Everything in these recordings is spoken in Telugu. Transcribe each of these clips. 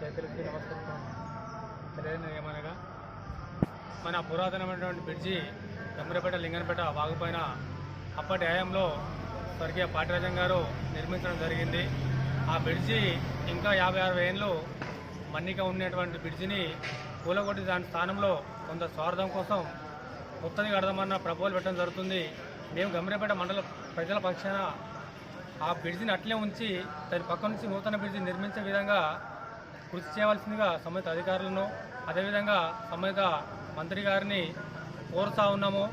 చేతులకి నమస్కరిస్తాం తెలియని ఏమనగా మన పురాతనమైనటువంటి బ్రిడ్జి గమ్మరపేట లింగనపేట వాగుపైన అప్పటి హయాంలో స్వర్గీయ పాటిరాజం గారు నిర్మించడం జరిగింది. ఆ బ్రిడ్జి ఇంకా యాభై అరవై ఏళ్ళు మన్నిక ఉన్నటువంటి బ్రిడ్జిని కూలగొట్టి దాని స్థానంలో కొంత స్వార్థం కోసం కొత్తది కడదామన్న ప్రపోజల్ పెట్టడం జరుగుతుంది. మేము గమ్మిరపేట మండల ప్రజల పక్షాన ఆ బ్రిడ్జిని అట్లే ఉంచి దాని పక్క నుంచి నూతన బ్రిడ్జి నిర్మించే విధంగా కృషి చేయవలసిందిగా సంబంధిత అధికారులను అదేవిధంగా సంబంధిత మంత్రి గారిని కోరుతా ఉన్నాము.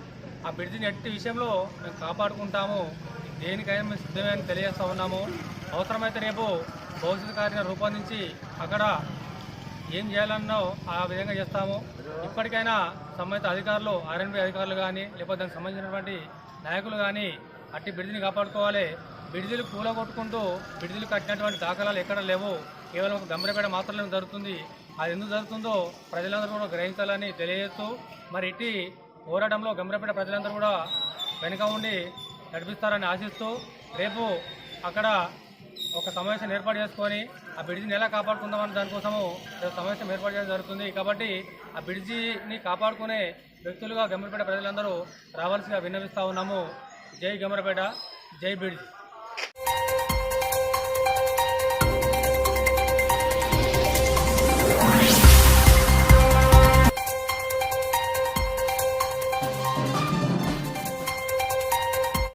ఆ బ్రిడ్జిని ఎట్టి విషయంలో మేము కాపాడుకుంటాము. దేనికైనా మేము సిద్ధమే అని తెలియజేస్తా ఉన్నాము. అవసరమైతే రేపు భవిష్యత్ కార్యం రూపొందించి అక్కడ ఏం చేయాలన్నో ఆ విధంగా చేస్తాము. ఇప్పటికైనా సంబంధిత అధికారులు ఆర్ఎన్బి అధికారులు కానీ లేకపోతే దానికి సంబంధించినటువంటి నాయకులు కానీ అట్టి బ్రిడ్జిని కాపాడుకోవాలి. బ్రిడ్జిలు కూలగొట్టుకుంటూ బ్రిడ్జిలు కట్టినటువంటి దాఖలాలు ఎక్కడ లేవు. కేవలం ఒక గంభీరపేట మాత్రమే జరుగుతుంది. అది ఎందుకు జరుగుతుందో ప్రజలందరూ కూడా గ్రహించాలని తెలియజేస్తూ మరి ఇట్టి పోరాటంలో గంభీరపేట ప్రజలందరూ కూడా వెనుక ఉండి నడిపిస్తారని ఆశిస్తూ రేపు అక్కడ ఒక సమావేశం ఏర్పాటు చేసుకొని ఆ బ్రిడ్జిని ఎలా కాపాడుకుందామని దానికోసము సమావేశం ఏర్పాటు చేయడం జరుగుతుంది. కాబట్టి ఆ బ్రిడ్జిని కాపాడుకునే వ్యక్తులుగా గమ్మరపేట ప్రజలందరూ రావాల్సిగా విన్నవిస్తూ ఉన్నాము. జై గమ్మరపేట జై బ్రిడ్జ్